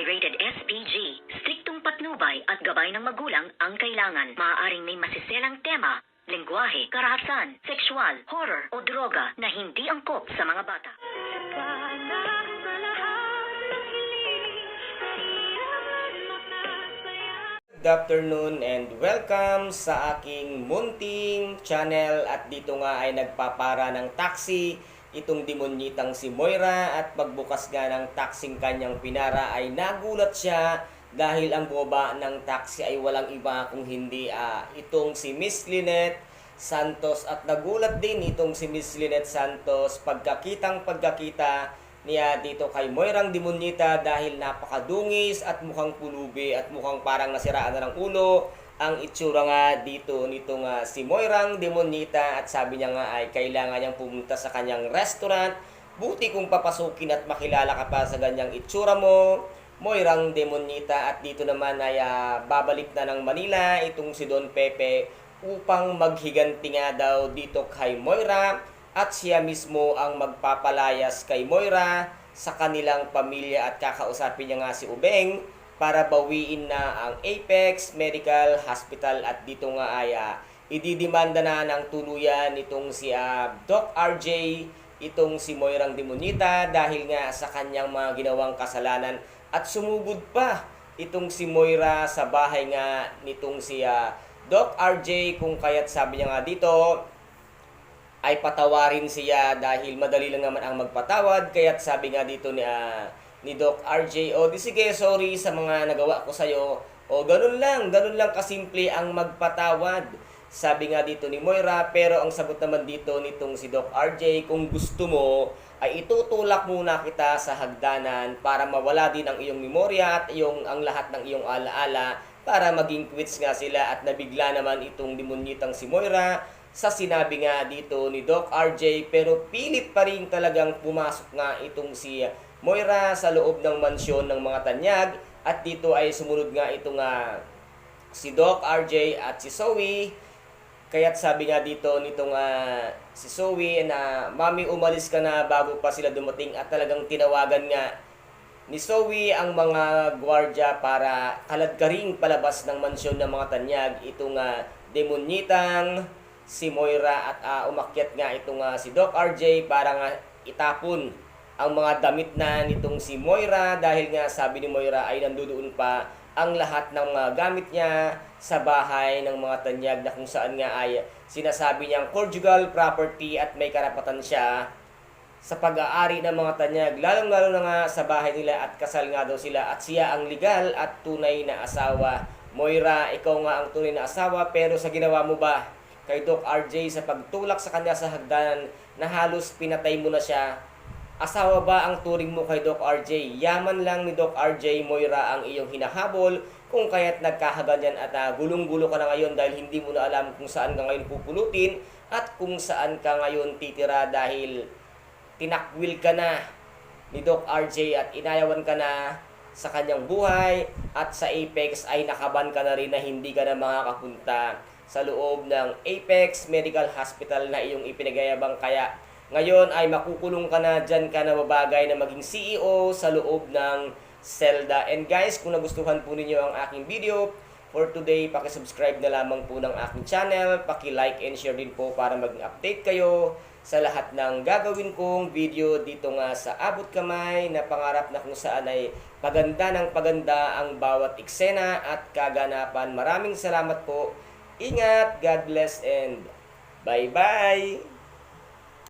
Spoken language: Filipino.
ay rated SPG. Striktong patnubay at gabay ng magulang ang kailangan. Maaaring may masiselang tema, lengguwahe, karahasan, sexual, horror o droga na hindi angkop sa mga bata. Good afternoon and welcome sa aking munting channel at dito nga ay nagpapara ng taxi itong demonyitang si Moira at pagbukas nga ng taxing kanyang pinara ay nagulat siya dahil ang bumaba ng taxi ay walang iba kung hindi ah, itong si Miss Lynette Santos. At nagulat din itong si Miss Lynette Santos pagkakitang pagkakita niya dito kay Moirang Dimonyita dahil napakadungis at mukhang pulubi at mukhang parang nasiraan na ng ulo ang itsura nga dito nito nga si Moirang Demonyita at sabi niya nga ay kailangan niyang pumunta sa kanyang restaurant. Buti kung papasukin at makilala ka pa sa ganyang itsura mo Moirang Demonyita at dito naman ay ah, babalik na ng Manila itong si Don Pepe upang maghiganti nga daw dito kay Moira at siya mismo ang magpapalayas kay Moira sa kanilang pamilya. At kakausapin niya nga si Ubeng para bawiin na ang Apex Medical Hospital at dito nga ay ah, ididimanda na ng tuluyan itong si ah, Doc RJ itong si Moirang Demonita dahil nga sa kanyang mga ginawang kasalanan. At sumugod pa itong si Moira sa bahay nga nitong si ah, Doc RJ kung kaya't sabi niya nga dito ay patawarin siya dahil madali lang naman ang magpatawad. Kaya't sabi nga dito ni ah, ni Doc RJ o di sige sorry sa mga nagawa ko sa o ganun lang ganun lang kasimple ang magpatawad. Sabi nga dito ni Moira pero ang sagot naman dito nitong si Doc RJ kung gusto mo ay itutulak muna kita sa hagdanan para mawala din ang iyong memorya at iyong ang lahat ng iyong alaala para maging quits nga sila at nabigla naman itong demonyitang si Moira sa sinabi nga dito ni Doc RJ pero pilit pa rin talagang pumasok nga itong si Moira sa loob ng mansyon ng mga tanyag at dito ay sumunod nga ito nga si Doc RJ at si Zoe. Kaya't sabi nga dito nitong ah, si Zoe na mami umalis ka na bago pa sila dumating. At talagang tinawagan nga ni Zoe ang mga gwardya para kaladkaring palabas ng mansyon ng mga tanyag. Itong nga demonyitang si Moira at ah, umakyat nga itong nga si Doc RJ para nga itapon ang mga damit na nitong si Moira dahil nga sabi ni Moira ay nandoon pa ang lahat ng mga gamit niya sa bahay ng mga tanyag na kung saan nga ay sinasabi niyang conjugal property at may karapatan siya sa pag-aari ng mga tanyag, lalong-lalo na nga sa bahay nila at kasal nga daw sila at siya ang legal at tunay na asawa. Moira, ikaw nga ang tunay na asawa pero sa ginawa mo ba? Kay Doc RJ sa pagtulak sa kanya sa hagdanan na halos pinatay mo na siya, asawa ba ang turing mo kay Doc RJ? Yaman lang ni Doc RJ Moira ang iyong hinahabol kung kaya't nagkakaganyan at ah, gulong-gulo ka na ngayon dahil hindi mo na alam kung saan ka ngayon pupulutin at kung saan ka ngayon titira dahil tinakwil ka na ni Doc RJ at inayawan ka na sa kanyang buhay at sa Apex ay nakaban ka na rin na hindi ka na makakapunta sa loob ng Apex Medical Hospital na iyong ipinagayabang kaya ngayon ay makukulong ka na dyan ka na babagay na maging CEO sa loob ng Zelda. And guys, kung nagustuhan po ninyo ang aking video, for today, pakisubscribe na lamang po ng aking channel, paki-like and share din po para maging update kayo sa lahat ng gagawin kong video dito nga sa abot kamay na pangarap na kung saan ay paganda ng paganda ang bawat eksena at kaganapan. Maraming salamat po. Ingat, God bless and bye-bye!